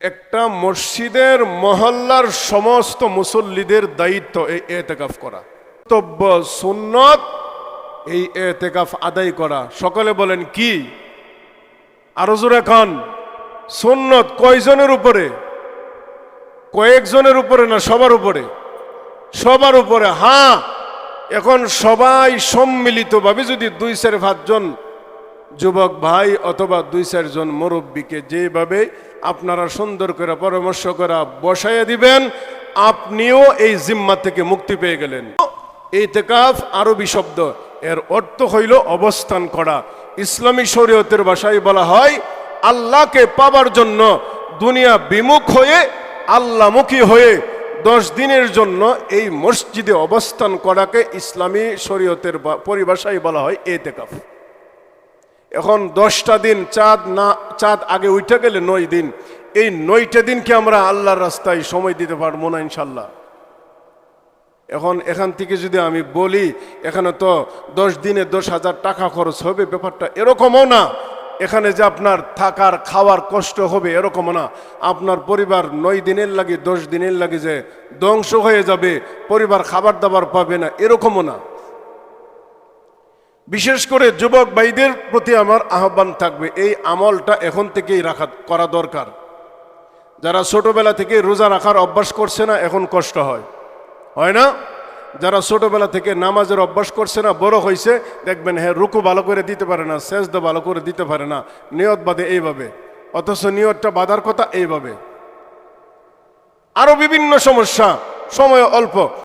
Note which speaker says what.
Speaker 1: একটা মসজিদের মহল্লার সমস্ত মুসল্লিদের দায়িত্ব এই এতেকাফ করা। কর্তব্য সুন্নত, এই এতেকাফ আদায় করা। সকলে বলেন, কি? আরও জোরে খান। সুন্নত কয়জনের উপরে? কয়েকজনের উপরে না সবার উপরে? সবার উপরে। হ্যাঁ এখন সবাই সম্মিলিতভাবে যদি দুই চার পাঁচজন যুবক ভাই অথবা দুই চারজন মুরব্বীকে যেভাবে আপনারা সুন্দর করে পরামর্শ করা বসাইয়া দিবেন, আপনিও এই জিম্মা থেকে মুক্তি পেয়ে গেলেন। এই তেকাফ আরবি শব্দ, এর অর্থ হইল অবস্থান করা। ইসলামী শরীয়তের ভাষায় বলা হয়, আল্লাহকে পাবার জন্য দুনিয়া বিমুখ হয়ে, আল্লাহমুখী হয়ে দশ দিনের জন্য এই মসজিদে অবস্থান করাকে ইসলামী শরীয়তের পরিভাষায় বলা হয় এতেকাফ এখন দশটা দিন চাঁদ না, চাঁদ আগে উঠে গেলে নয় দিন। এই নয়টা দিনকে আমরা আল্লাহর রাস্তায় সময় দিতে পারব না ইনশাল্লাহ। এখন এখান থেকে যদি আমি বলি, এখানে তো দশ দিনে দশ হাজার টাকা খরচ হবে, ব্যাপারটা এরকমও না। এখানে যে আপনার থাকার, খাওয়ার কষ্ট হবে এরকমও না। আপনার পরিবার নয় দিনের লাগে, দশ দিনের লাগে যে ধ্বংস হয়ে যাবে, পরিবার খাবার দাবার পাবে না, এরকমও না। বিশেষ করে যুবক ভাইদের প্রতি আমার আহ্বান থাকবে, এই আমলটা এখন থেকেই রাখা, করা দরকার। যারা ছোটবেলা থেকে রোজা রাখার অভ্যাস করছে না, এখন কষ্ট হয়। হয় না? যারা ছোটবেলা থেকে নামাজের অভ্যাস করছে না, বড় হয়েছে দেখবেন হ্যাঁ রুকু ভালো করে দিতে পারে না, সেজদা ভালো করে দিতে পারে না, নিয়ত বাদে এইভাবে। অথচ নিয়তটা বাধার কথা এইভাবে। আরও বিভিন্ন সমস্যা, সময় অল্প।